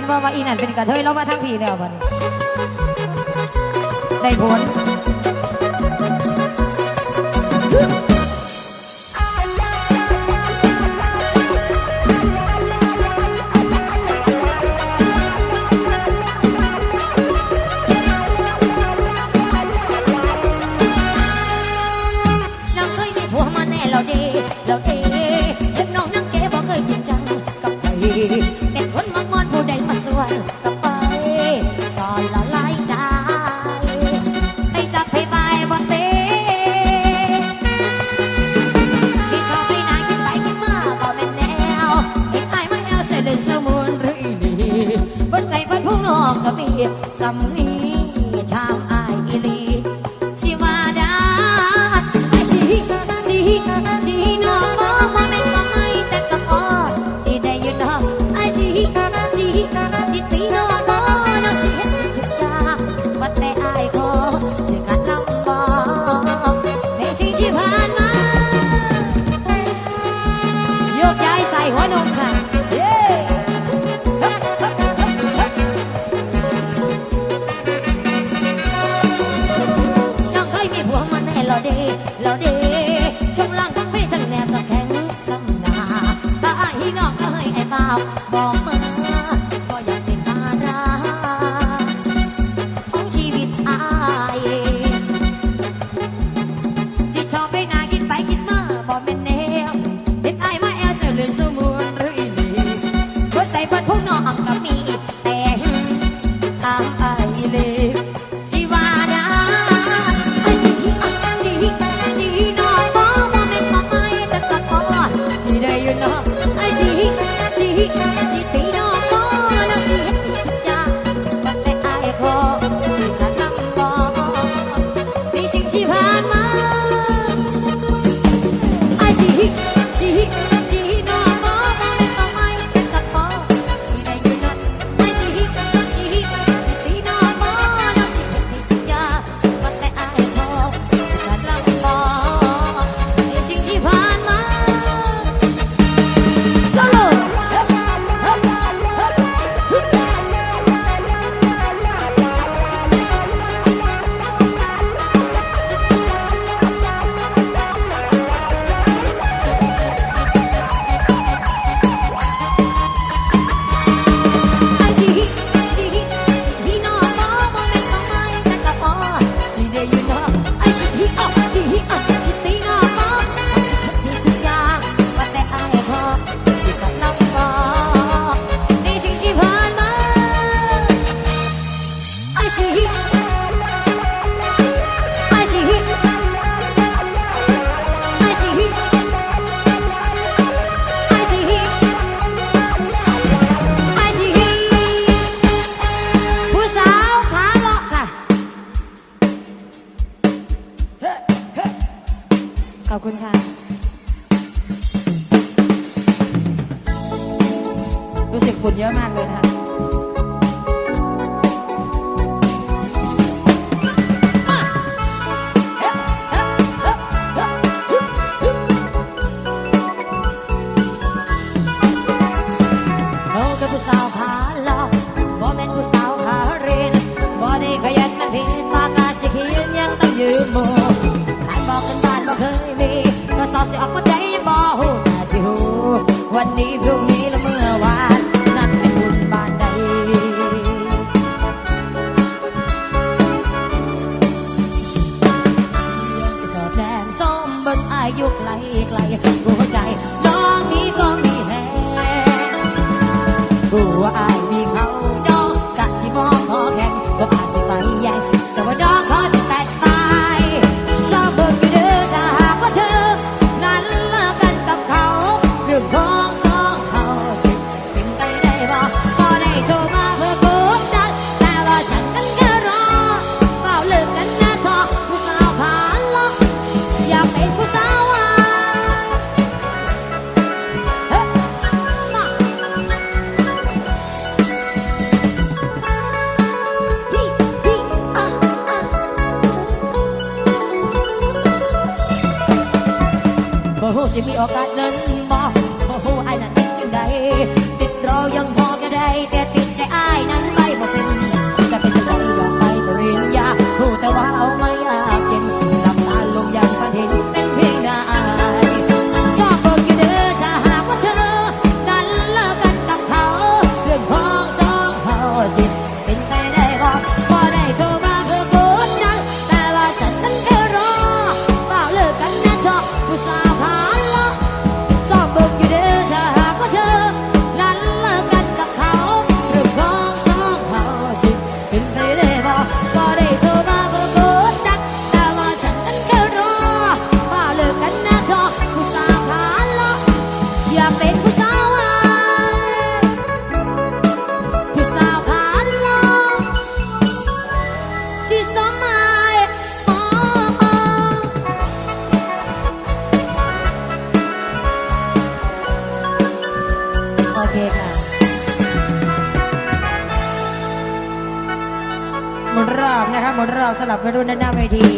ห็นว่าว่าอีนั่นเป็นกระเทยเรามาทั้งพี่แล้ววันนี้ได้ผลเราดี เบียสำนีชาม เดลอเดช่วงล่างทั้งทั้งแนบต้แข็งสำนาตาฮีน้องเอ้ไอ้บ่าวบอกมาก็อยากเป็นดาราของชีวิตอายที่ชอบไปนากินไปกินมาบอกเป็แนวเด็ดอมาแอลเสือเรื่สมุนหรืออีก็ใส่บัดพุ่ง বেশিরভাগ ขอบคุณค่ะ รู้สึกฝุ่นเยอะมากเลยนะคะ เห็นว่าการสิเขียนยังต้องยืมมือการบอกกันบ้านบอกเคยมีก็สอบสิออกก็ได้ยังบ่หูนต่ที่หูวันนี้พรุ่งนี้ หูสิมีโอกาสนั้นบอกโอ้โหไอ้นั่นจริงจังใด หมุนรอบนะคะหมดรอบสลับกันรุ่นด้านหน้าเวที